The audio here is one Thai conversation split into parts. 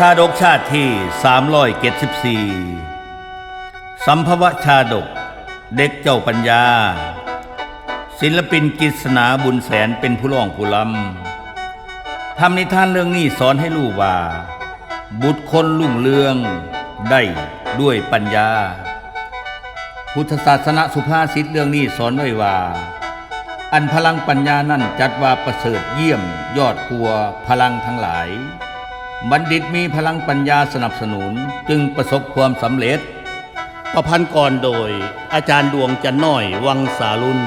ชาดกชาติที่374สัมภวะชาดก เด็กเจ้าปัญญา ศิลปินกิษณาบุญแสนเป็นผู้ร้องผู้ลำทำนิทานเรื่องนี้สอนให้รู้ว่า บุตรคนลุ่งเรืองได้ด้วยปัญญา พุทธศาสนาสุภาษิตเรื่องนี้สอนไว้ว่า อันพลังปัญญานั่นจัดว่าประเสริฐเยี่ยมยอดกลัวพลังทั้งหลาย บัณฑิตมีพลังปัญญาสนับสนุนจึงประสบความสำเร็จ ประพันธ์ก่อนโดย อาจารย์ดวงจันน้อยวังสาลุน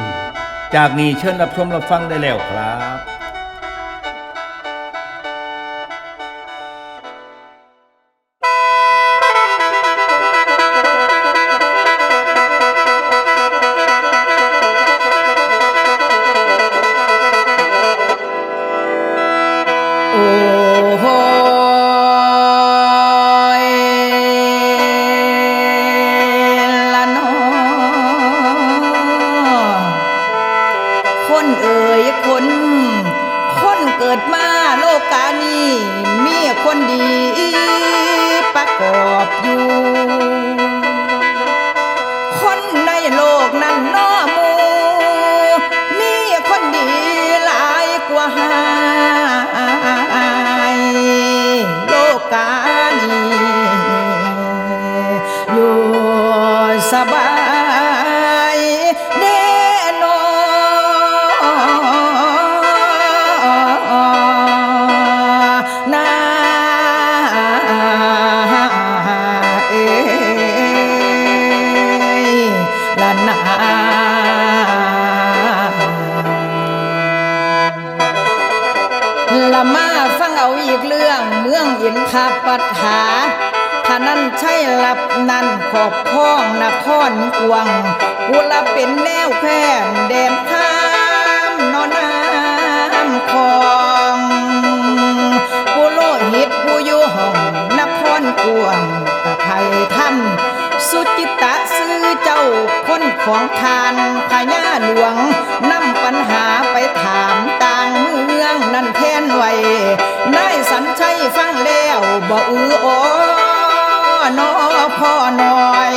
จากนี้เชิญรับชมรับฟังได้แล้วครับ อ นทาปัฏฐาท่านั้นใช่หลับนั่นขอบพ้องนครกวงกุละเป็นแนวแคว้นแดนข้ามนอนน้ำคองผู้โลหิตผู้อยู่ห้องนครกวงกะไทยทำสุจิตะซื้อเจ้าคนของทานพญาหลวงน บ่อืออ้อนอพ่อหน้อย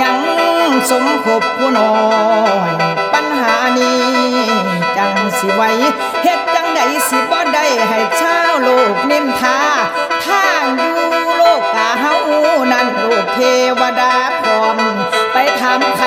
ยังสมคบผู้น้อย ปัญหานี้ จังสิไหวเฮ็ดจังใดสิบ่ได้ให้ชาวโลกนินทาทางอยู่โลกกาเฮานั่นโลกเทวดาพร้อม ไปถามไข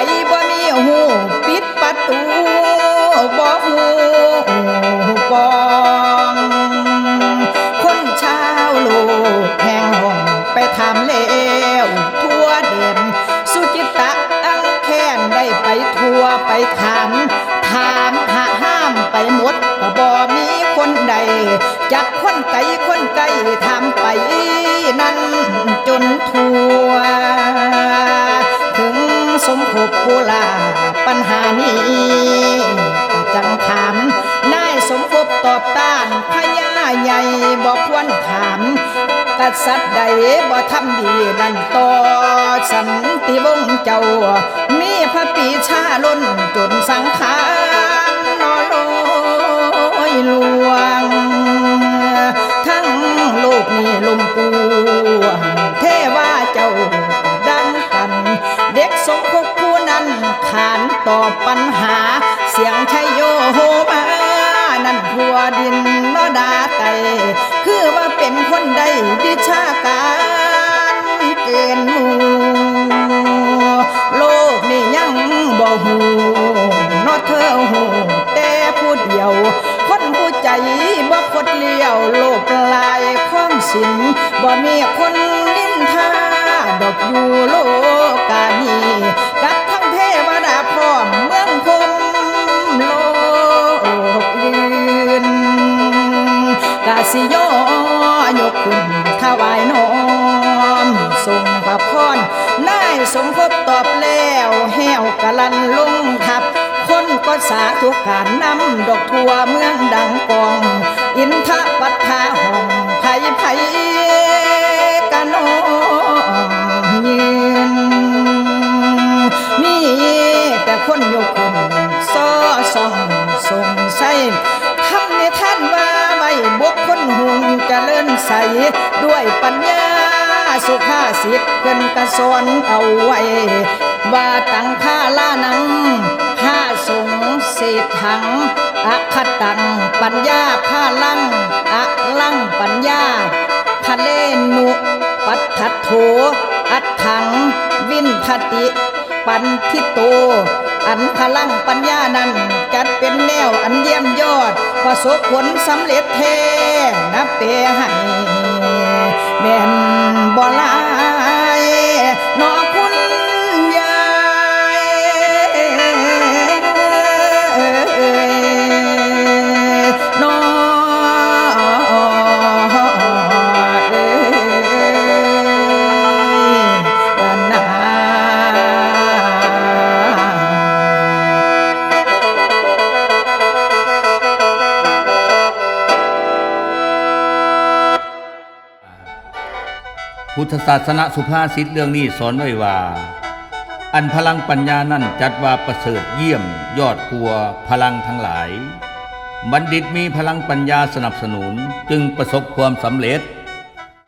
ปัญหานี้จังถามนายสมภพตอบต้านพญาใหญ่บอกควรถามกษัตริย์ใดบ่ทำดีนั่นต่อสันติวงศ์เจ้า มีพระปีชาล้นจนสังขาร ตอบปัญหา เสียงชัยโยโฮมานั่นทั่วดินนอดาไต คือว่าเป็นคนใดวิชาการเกินหมู่โลกนี่ยังบ่หูนอเธอหูแต่ผู้เดียว คนผู้ใจบ่คดเลี้ยว โลกลายความสินบ่มีคนนินทาดอกอยู่โลกานีาสิโยยกคุณถวายน้อมส่งพระพรนายสมภพตอบแล้วแห้วกะลันลงทับ คนก็สาธุการนำดอกทั่วเมือง สุภาษิตเพิ่นกระสอนเอาไว้ว่าตังค่าล่านังห้าสงเศษถังอะคตังปัญญาค่าลังอะลังปัญญาทะเลนุปัฏฐโถอัตถัง วินทติ ปันทิโต อันพลังปัญญานั้นจัดเป็นแนวอันเยี่ยมยอด ประสบผลสำเร็จแท้นับเปให้แม่น พุทธศาสนสุภาษิตเรื่องนี้สอนไว้ว่า อันพลังปัญญานั่นจัดว่าประเสริฐเยี่ยม ยอดกลัวพลังทั้งหลาย บัณฑิตมีพลังปัญญาสนับสนุนจึงประสบความสำเร็จ